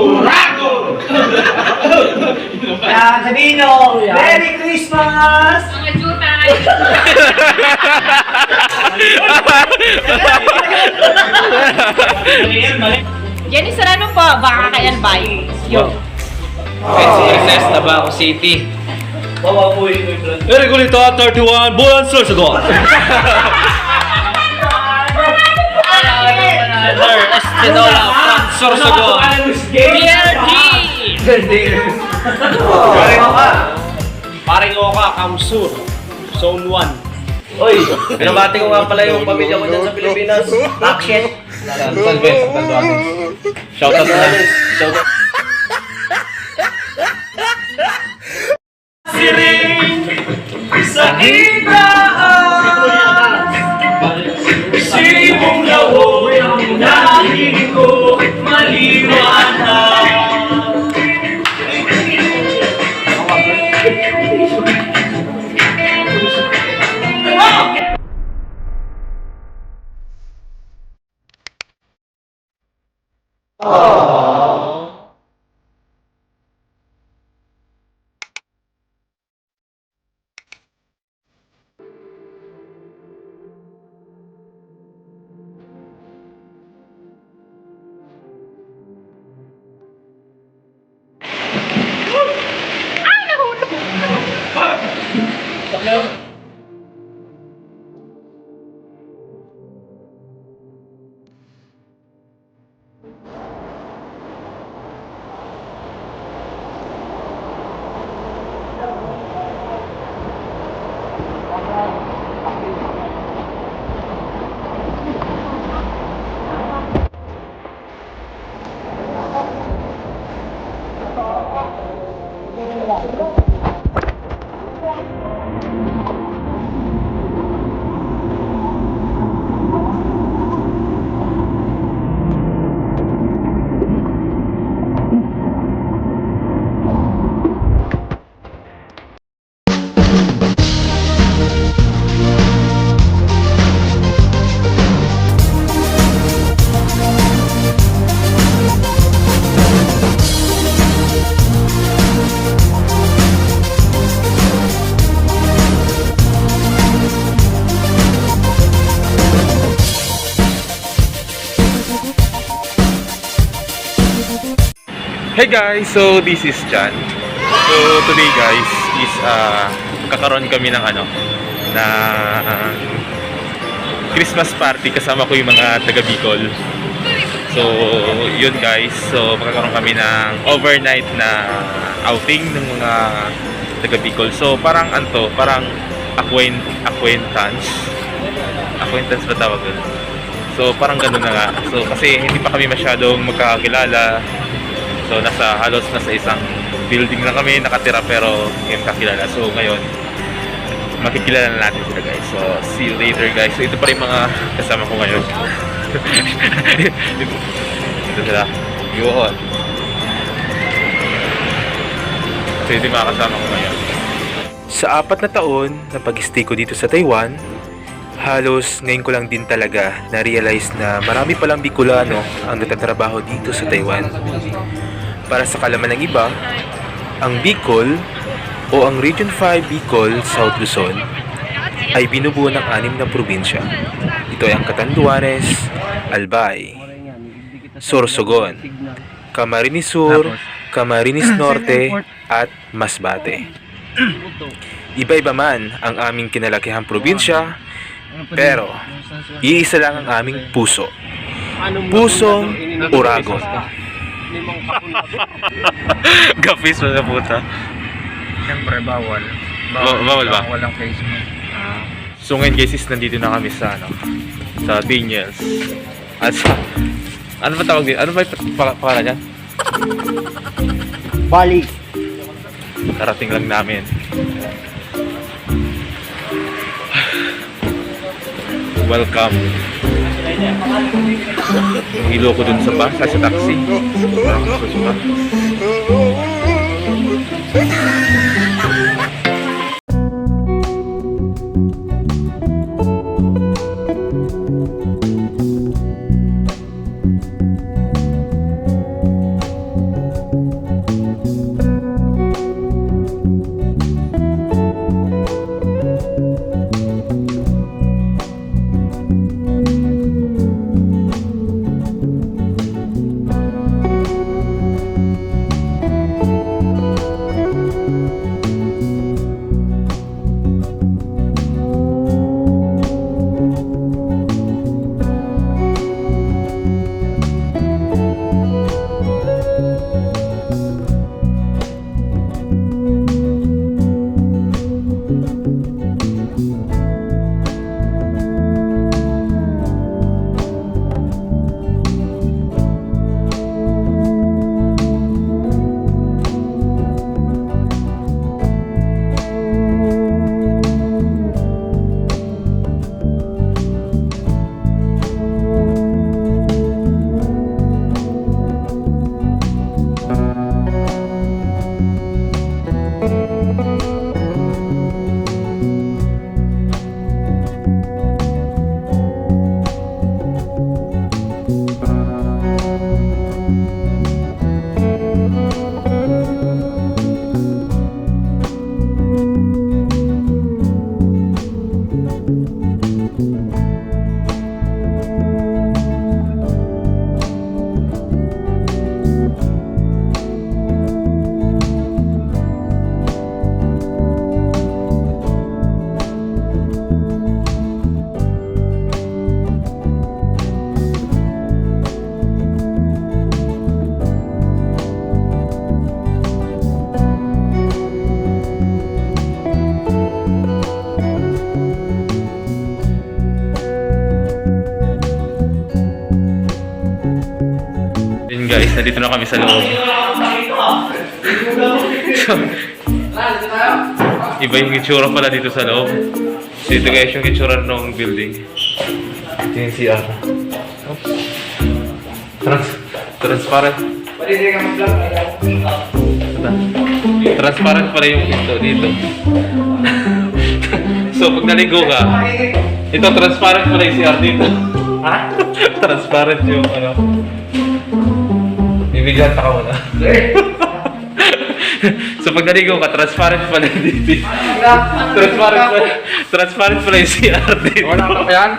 Urago! Kaya sabihin nyo, Merry Christmas! Mga jutay! Jenny Serrano po, baka kay Albay. Yo. SCSS Tabaco City. Bababuhin ko yung vlog. Regulito 31 bulan. Sir Espinola from Sorsogon. BRG! Paring Oka, Kamsur. Zone 1. Uy, binabati ko nga pala yung pamilya ko dyan sa Pilipinas. Action! Salves, Shoutout na. Shoutout. Hey guys, so this is John. So today guys is uh, kakaroon kami ng ano na Christmas party kasama ko yung mga taga Bicol. So yun guys, so magkakaroon kami ng overnight na outing ng mga taga Bicol. So parang anto, parang acquaint acquaintance. Acquaintance ba tawag doon? So parang ganun na nga. So kasi hindi pa kami masyadong magkakakilala. So nasa halos nasa isang building na kami nakatira pero hindi kakilala. So ngayon makikilala na natin sila guys. So see you later guys. So ito pa rin mga kasama ko ngayon. ito sila. Yun. So ito yung mga kasama ko ngayon. Sa apat na taon na pag-stay ko dito sa Taiwan, halos ngayon ko lang din talaga na-realize na marami palang Bicolano ang natatrabaho dito sa Taiwan. Para sa kalaman ng iba, ang Bicol o ang Region 5 Bicol, South Luzon ay binubuo ng anim na probinsya. Ito ay ang Catanduanes, Albay, Sorsogon, Camarines Sur, Camarines Norte, at Masbate. Iba-iba man ang aming kinalakihang probinsya, pero iisa lang ang aming puso. Pusong Uragon. Gapis mo na puta. Siyempre, bawal. Ba- bawal ba? Walang face mask. So ngayon guys is nandito na kami sa ano sa Daniels. At sa ano ba tawag dito? Ano ba pangalan niya? Bali. Karating lang namin. Welcome. Hilo ko dun sa bus, sa taxi. Parang gusto guys, nandito na kami sa loob. So, iba yung itsura pala dito sa loob. So ito guys yung itsura ng building. Ito yung CR. Trans transparent. Transparent pala yung pinto dito. so pag naligo ka, ito transparent pala yung CR dito. Ha? transparent yung ano. Bibigyan ka muna. so pag naligo ka, transparent pala dito. transparent pala, transparent pala yung CR dito. Wala ka yan?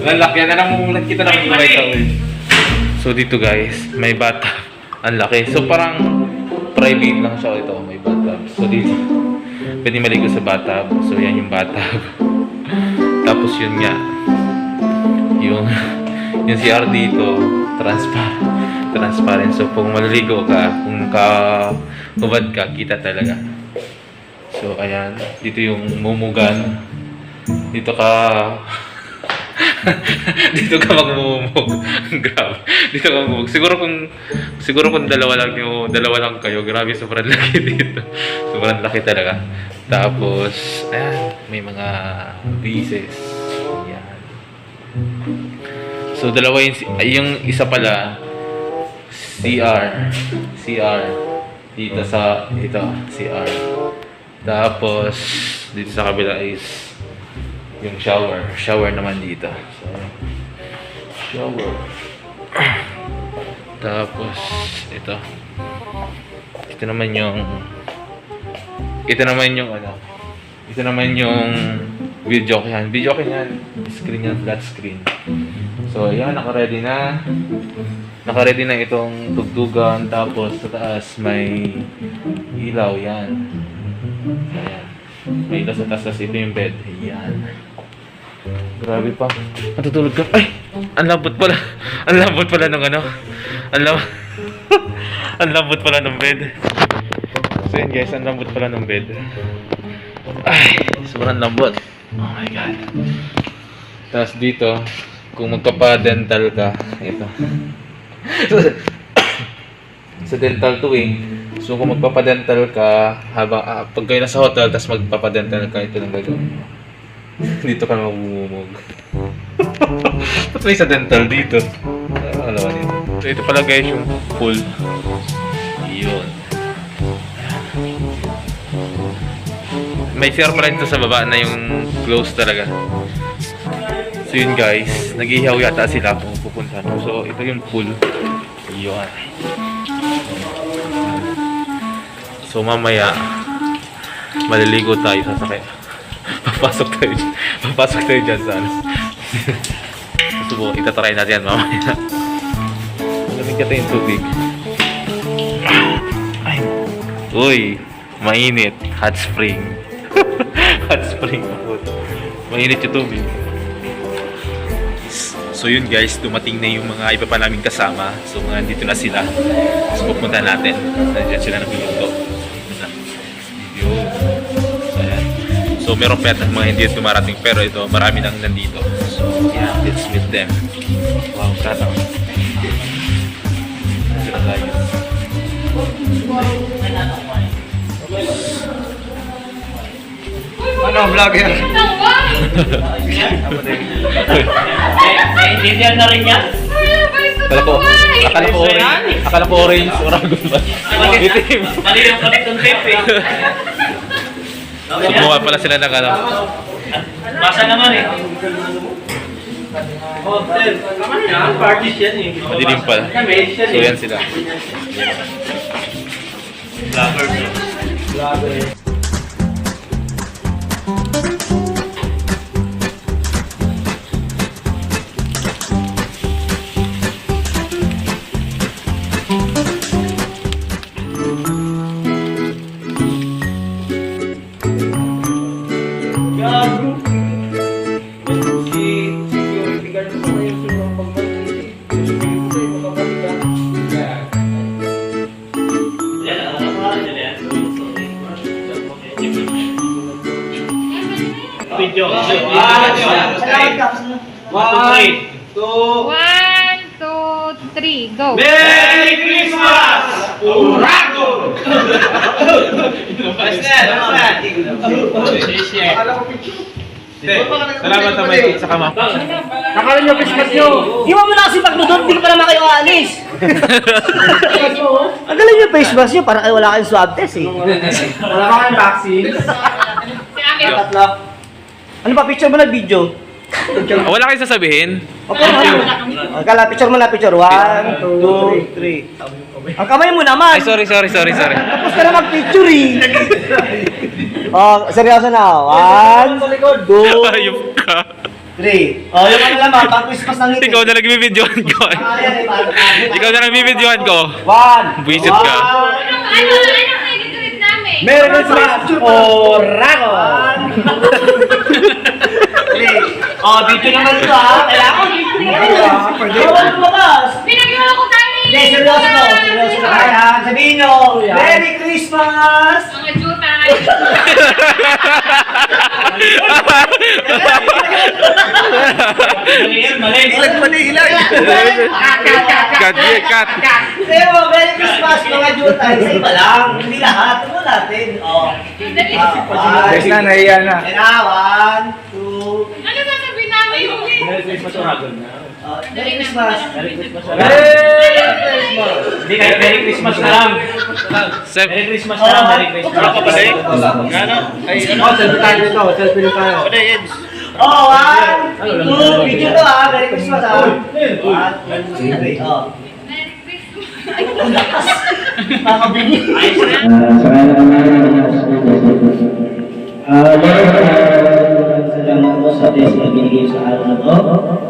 Ang laki yan. Alam mo, nakita na kung ulit. So dito guys, may bathtub. Ang laki. So parang private lang siya ito. May bathtub. So dito, pwede maligo sa bathtub. So yan yung bathtub. Tapos yun nga, yung yung CR dito, transparent. Transparent. So kung maliligo ka, kung ka hubad ka, kita talaga. So ayan, dito yung mumugan. Dito ka dito ka magmumug. grabe. Dito ka magmumug. Siguro kung siguro kung dalawa lang yung dalawa lang kayo, grabe sobrang laki dito. Sobrang laki talaga. Tapos ayan, may mga pieces. Ayan. So dalawa yung yung isa pala CR. CR. Dito sa ito, CR. Tapos dito sa kabila is yung shower. Shower naman dito. So, shower. Tapos, ito. Ito naman yung ito naman yung ano ito naman yung video yan. Video yan. Screen yan, flat screen. So, ayan, naka-ready na. Naka-ready na itong tugtugan. Tapos, sa taas may ilaw yan. Ayan. May ilaw sa taas. Tapos ito yung bed. Ayan. Grabe pa. Matutulog ka. Ay! Ang lambot pala. Ang lambot pala ng ano. Ang lambot. ang lambot pala ng bed. So yun guys, ang lambot pala ng bed. Ay, sobrang lambot. Oh my God. Tapos dito, kung magpapa-dental ka, ito. sa dental to eh. So kung magpapa-dental ka, habang, ah, pag kayo nasa hotel, tapos magpapa-dental ka, ito lang gagawin mo. dito ka mamumumog. Ba't may sa dental dito? Ah, alam mo nito. So ito pala guys yung pool. Yun. May dito sa baba na yung close talaga. So yun guys, nag-ihaw yata sila kung pupuntahan mo. So ito yung pool. Yun. So mamaya, maliligo tayo sa sakay. Papasok tayo dyan. Papasok tayo dyan sa ano. Subo, itatry natin yan mamaya. Malamig ka yung tubig. Ay. Uy, mainit. Hot spring. Hot spring. Mainit yung tubig. So yun guys, dumating na yung mga iba pa namin kasama. So mga dito na sila. So pupunta natin. Nandiyan sila nagluluto. Yun. So ayan. So meron pa yata mga hindi dumarating pero ito marami nang nandito. So yeah, let's meet them. Wow, tatang. Sila tayo. Ano, vlogger? Naiintindihan na rin yan? Akala ko, akala ko orange. Akala ko orange. Oragon ba? Itim. Mali yung connect ng tape eh. Gumawa pala sila ng ano. Basa naman eh. Hotel. Naman yan, parties yan eh. Madilim pala. So yan sila. Vloggers. Video. Na may sa kama. Nakaroon yung Christmas nyo. Iwan mo na kasi pagdudot, hindi pa naman kayo aalis. Ang galing yung face mask nyo, parang kayo wala kayong swab test eh. Wala pa kayong vaccine. Tatlo. Ano ba, picture mo na video? Ah, Wala kayong sasabihin? Okay, ano? Kala, picture mo na, picture. One, two, three. Ang kamay mo naman. Ay, sorry, sorry, sorry, sorry. Tapos ka na mag-picture eh. oh, seryoso na. One, two, Ayop ka. Three. Oh, yung ano naman, pang Christmas ng ngiti. Ikaw na nagbibidyohan ko. Ah, Ikaw na nagbibidyohan ko. One. Buisit ka. Ano, ano, ano? Merry Christmas! Orago! Oh, video naman ito ha. Kailangan. Pwede. Bawal lumabas. Pinag-iwan ko tayo ni... Hindi, seryoso to. Seryoso na kaya. Sabihin nyo, Merry Christmas! Mga jutay. Ilag pa na ilag. Cut, yeah, cut. Mo, Merry Christmas mga jutay. Sa iba lang. Hindi lahat. Ano natin? Oh. Ah, one. na, nahiya na. Kaya na, one, two, Ano sasabihin namin yung... Merry Christmas, Urago. Merry Christmas. Merry Christmas. Hindi kahit Merry Christmas na lang. Merry Christmas na lang, Merry Christmas. Wala ka ba, Day? Gano? Ay, ano? selfie tayo dito. Selfie na tayo. Oh, one, two, video to ha. Merry Christmas ha. One, two, three. Oh. Merry Christmas. Ah, sa blessing na binigay sa araw na to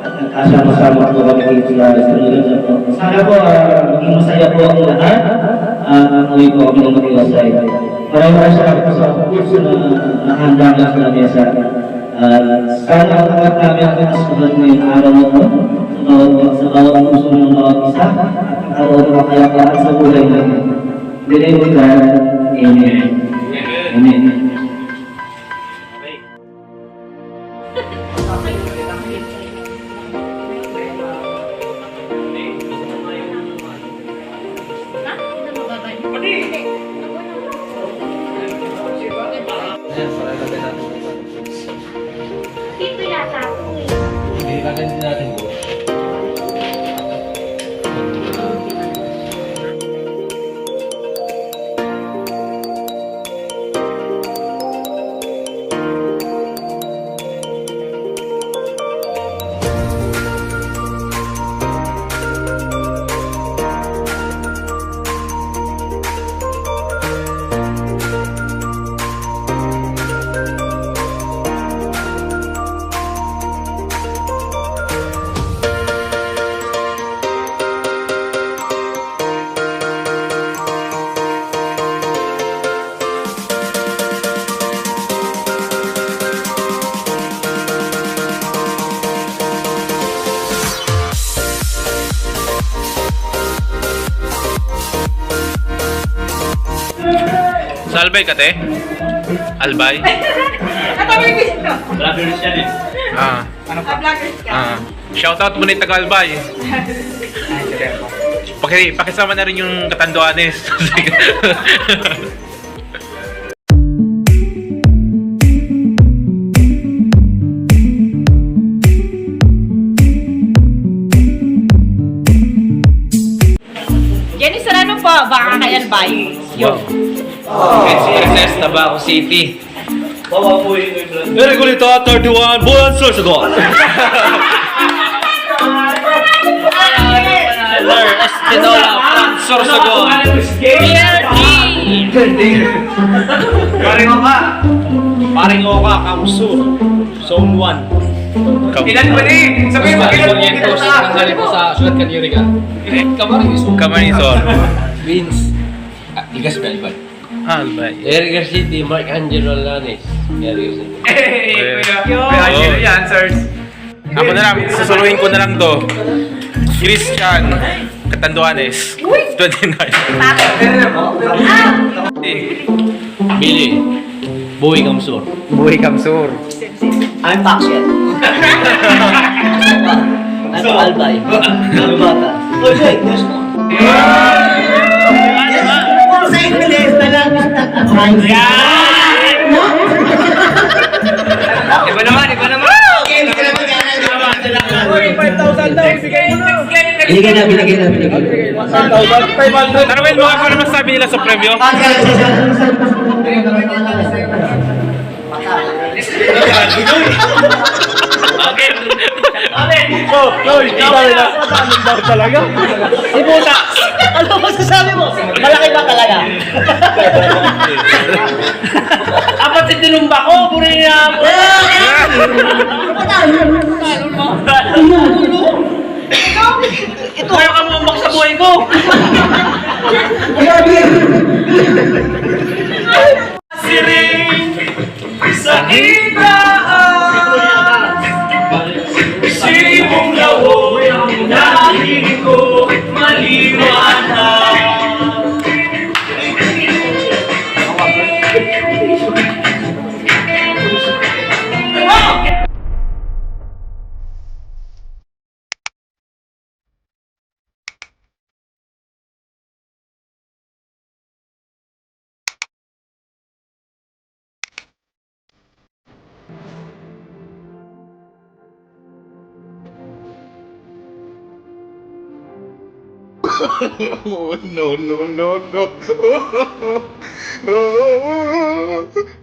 at nagkasama-sama po kami dito sa sa lugar na to. Sana po ah, maging masaya po ang lahat at ang uwi po kami ng matiwasay. Maraming maraming salamat po sa kurso na nakahanda na sa lamesa. At sana ang angat namin ang pinasulat ngayong araw na to sa bawat, sa bawat puso ng bawat isa at ang araw na kapayapaan sa buhay namin. In the name of God, Amen. Amen. じゃそれだけだ salbay ka, te? Albay? Vloggers yan eh. Ah. Ah. Shoutout muna yung taga-albay. Paki, pakisama na rin yung katanduanes. Jenny Serrano po, baka kay Albay. Yo. Princess Tabaco City. Bawapuin mo yung. Very good ito, 31 buwan sa sagot. Eller Espinola, Fransor Sagon. Paring Oka. Paring Oka, Kamsur. Zone 1. Ilan pa rin? Sabihin mo, ilan Corrientos, tanggalin po sa Sulat Kanirigan. Kamaris. Kamarisol. Vince. Ah, Ligas Belban. Albay. Eric City, Mark Angelo Lanes. Eric City. Eh, Oh. May answers. Ako na lang, susuluhin ko na lang to. Christian Katanduanes. 29. Eh, Billy. Boy Kamsur. Buhay Kamsur. I'm Paksyan. I'm Albay. Ano bata? Oy, boy, Iba naman, iba naman. Okay, ka naman. kaya Uy, 5,000 daw, bigay mo na. Binigay na, binigay na, binigay na. Tarawin mo ako naman sabi nila sa premyo. Ibuta! Ano masasabi mo? Malaki ba talaga? Apat si tinumba ko, puri na. Ito kayo ka mumbak sa buhay ko. Siring no, no, no, no.